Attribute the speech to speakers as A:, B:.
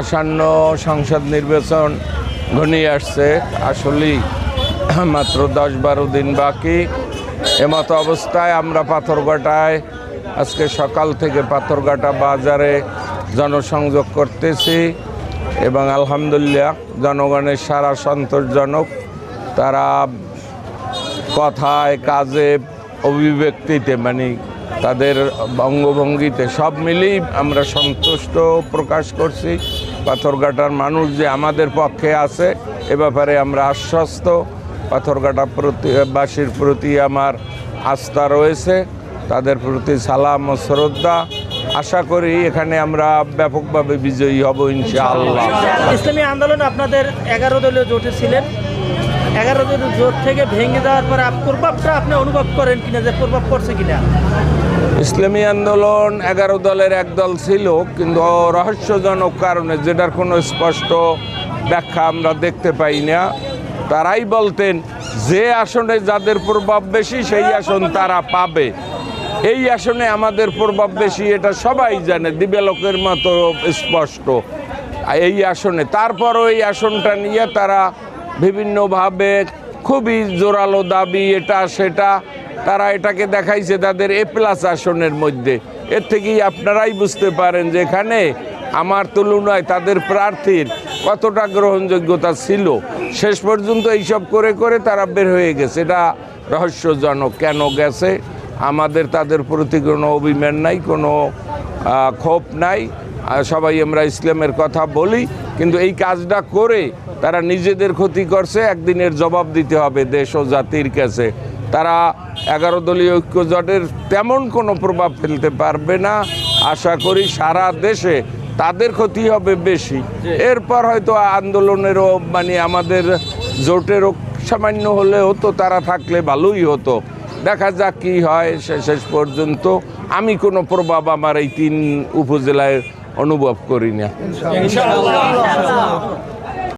A: আসন্ন সংসদ নির্বাচন ঘনিয়ে আসছে। আসলেই মাত্র দশ বারো দিন বাকি। এমতো অবস্থায় আমরা পাথরঘাটায় আজকে সকাল থেকে পাথরঘাটা বাজারে জনসংযোগ করতেছি এবং আলহামদুলিল্লাহ জনগণের সারা সন্তোষজনক। তারা কথায়, কাজে, অভিব্যক্তিতে মানে তাদের অঙ্গভঙ্গিতে সব মিলিয়ে আমরা সন্তুষ্ট প্রকাশ করছি। পাথরঘাটার মানুষ যে আমাদের পক্ষে আছে, এ ব্যাপারে আমরা আশ্বস্ত। পাথরঘাটা প্রতি বাসীর প্রতি আমার আস্থা রয়েছে, তাদের প্রতি সালাম ও শ্রদ্ধা। আশা করি এখানে আমরা ব্যাপকভাবে বিজয়ী হব, ইনশাআল্লাহ।
B: ইসলামী আন্দোলন আপনাদের এগারো দলীয় জোটে ছিলেন। এগারো দলীয় জোর থেকে ভেঙে যাওয়ার পরে প্রভাবটা আপনি অনুভব করেন কিনা, যে প্রভাব পড়ছে কিনা?
A: ইসলামী আন্দোলন এগারো দলের এক দল ছিল, কিন্তু রহস্যজনক কারণে, যেটার কোনো স্পষ্ট ব্যাখ্যা আমরা দেখতে পাই না, তারাই বলতেন, যে আসনে যাদের প্রভাব বেশি, সেই আসন তারা পাবে। এই আসনে আমাদের প্রভাব বেশি, এটা সবাই জানে দিবালোকের মতো স্পষ্ট, এই আসনে। তারপরও এই আসনটা নিয়ে তারা বিভিন্নভাবে খুবই জোরালো দাবি, এটা, সেটা। তারা এটাকে দেখাইছে তাদের এ প্লাস আসনের মধ্যে। এর থেকেই আপনারাই বুঝতে পারেন যে এখানে আমার তুলনায় তাদের প্রার্থীর কতটা গ্রহণযোগ্যতা ছিল। শেষ পর্যন্ত এইসব করে করে তারা বের হয়ে গেছে। এটা রহস্যজনক কেন গেছে? আমাদের তাদের প্রতি কোনো অভিমান নাই, কোনো ক্ষোভ নাই। সবাই আমরা ইসলামের কথা বলি, কিন্তু এই কাজটা করে তারা নিজেদের ক্ষতি করছে, একদিনের জবাব দিতে হবে দেশ ও জাতির কাছে। তারা এগারো দলীয় ঐক্য জোটের তেমন কোনো প্রভাব ফেলতে পারবে না। আশা করি সারা দেশে তাদের ক্ষতি হবে বেশি। এরপর হয়তো আন্দোলনেরও মানে আমাদের জোটেরও সামান্য হলেও তো তারা থাকলে ভালোই হতো। দেখা যাক কি হয় শেষ পর্যন্ত। আমি কোনো প্রভাব আমার এই তিন উপজেলায় অনুভব করি না।